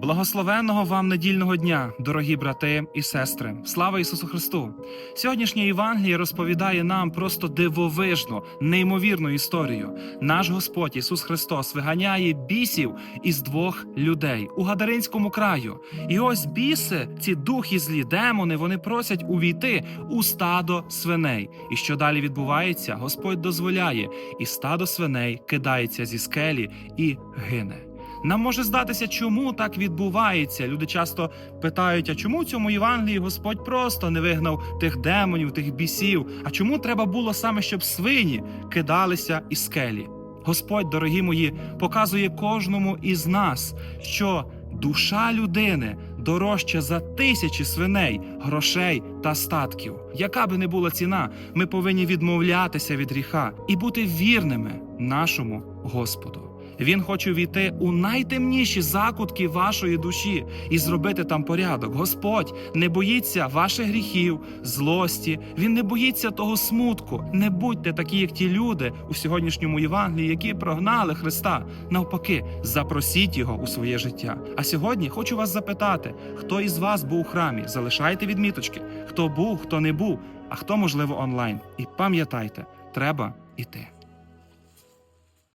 Благословенного вам недільного дня, дорогі брати і сестри. Слава Ісусу Христу! Сьогоднішнє Євангеліє розповідає нам просто дивовижну, неймовірну історію. Наш Господь Ісус Христос виганяє бісів із двох людей у Гадаринському краю. І ось біси, ці духи злі демони, вони просять увійти у стадо свиней. І що далі відбувається? Господь дозволяє, і стадо свиней кидається зі скелі і гине. Нам може здатися, чому так відбувається. Люди часто питають: а чому в цьому Євангелії Господь просто не вигнав тих демонів, тих бісів? А чому треба було саме, щоб свині кидалися із скелі? Господь, дорогі мої, показує кожному із нас, що душа людини дорожча за тисячі свиней, грошей та статків. Яка би не була ціна, ми повинні відмовлятися від гріха і бути вірними нашому Господу. Він хоче війти у найтемніші закутки вашої душі і зробити там порядок. Господь не боїться ваших гріхів, злості. Він не боїться того смутку. Не будьте такі, як ті люди у сьогоднішньому Євангелії, які прогнали Христа. Навпаки, запросіть його у своє життя. А сьогодні хочу вас запитати, хто із вас був у храмі? Залишайте відміточки, хто був, хто не був, а хто можливо онлайн. І пам'ятайте, треба іти.